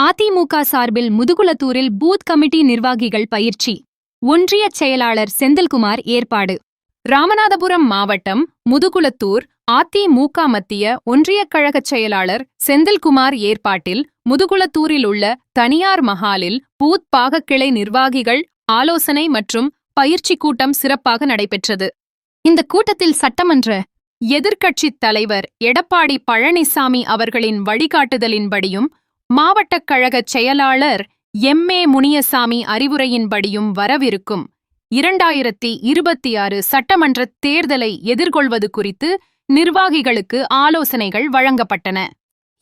அதிமுக சார்பில் முதுகுளத்தூரில் booth committee நிர்வாகிகள் பயிற்சி. ஒன்றிய செயலாளர் செந்தில்குமார் ஏற்பாடு. ராமநாதபுரம் மாவட்டம் முதுகுளத்தூர் அதிமுக மத்திய ஒன்றியக் கழகச் செயலாளர் செந்தில்குமார் ஏற்பாட்டில் முதுகுளத்தூரில் உள்ள தனியார் மஹாலில் பூத் பாகக்கிளை நிர்வாகிகள் ஆலோசனை மற்றும் பயிற்சி கூட்டம் சிறப்பாக நடைபெற்றது. இந்த கூட்டத்தில் சட்டமன்ற எதிர்க்கட்சித் தலைவர் எடப்பாடி பழனிசாமி அவர்களின் வழிகாட்டுதலின்படியும் மாவட்டக் கழகச் செயலாளர் எம். ஏ. முனியசாமி அறிவுரையின்படியும் வரவிருக்கும் இரண்டாயிரத்தி இருபத்தி ஆறு சட்டமன்ற தேர்தலை எதிர்கொள்வது குறித்து நிர்வாகிகளுக்கு ஆலோசனைகள் வழங்கப்பட்டன.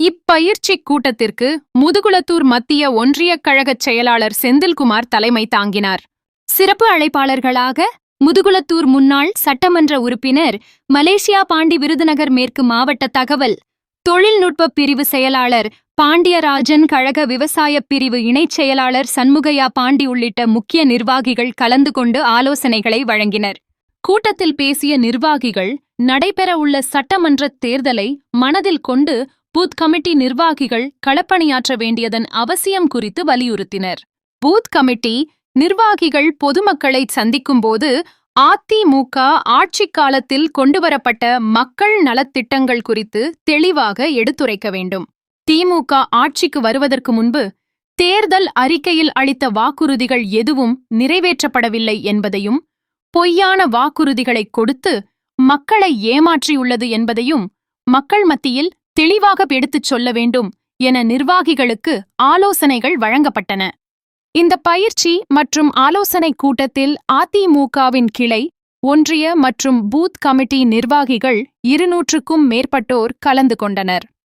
இப்பயிற்சிக் கூட்டத்திற்கு முதுகுளத்தூர் மத்திய ஒன்றியக் கழகச் செயலாளர் செந்தில்குமார் தலைமை தாங்கினார். சிறப்பு அழைப்பாளர்களாக முதுகுளத்தூர் முன்னாள் சட்டமன்ற உறுப்பினர் மலேசியா பாண்டி விருதுநகர் மேற்கு மாவட்ட தகவல் தொழில்நுட்ப பிரிவு செயலாளர் பாண்டியராஜன் கழக விவசாயப் பிரிவு இணைச் செயலாளர் சண்முகையா பாண்டி உள்ளிட்ட முக்கிய நிர்வாகிகள் கலந்து கொண்டு ஆலோசனைகளை வழங்கினர். கூட்டத்தில் பேசிய நிர்வாகிகள் நடைபெறவுள்ள சட்டமன்ற தேர்தலை மனதில் கொண்டு பூத் கமிட்டி நிர்வாகிகள் களப்பணியாற்ற வேண்டியதன் அவசியம் குறித்து வலியுறுத்தினர். பூத் கமிட்டி நிர்வாகிகள் பொதுமக்களை சந்திக்கும்போது அதிமுக ஆட்சிக் காலத்தில் கொண்டுவரப்பட்ட மக்கள் நலத்திட்டங்கள் குறித்து தெளிவாக எடுத்துரைக்க வேண்டும். திமுக ஆட்சிக்கு வருவதற்கு முன்பு தேர்தல் அறிக்கையில் அளித்த வாக்குறுதிகள் எதுவும் நிறைவேற்றப்படவில்லை என்பதையும் பொய்யான வாக்குறுதிகளை கொடுத்து மக்களை ஏமாற்றியுள்ளது என்பதையும் மக்கள் மத்தியில் தெளிவாக எடுத்துச் சொல்ல வேண்டும் என நிர்வாகிகளுக்கு ஆலோசனைகள் வழங்கப்பட்டன. இந்த பயிற்சி மற்றும் ஆலோசனை கூட்டத்தில் அதிமுகவின் கிளை ஒன்றிய மற்றும் பூத் கமிட்டி நிர்வாகிகள் இருநூற்றுக்கும் மேற்பட்டோர் கலந்து கொண்டனர்.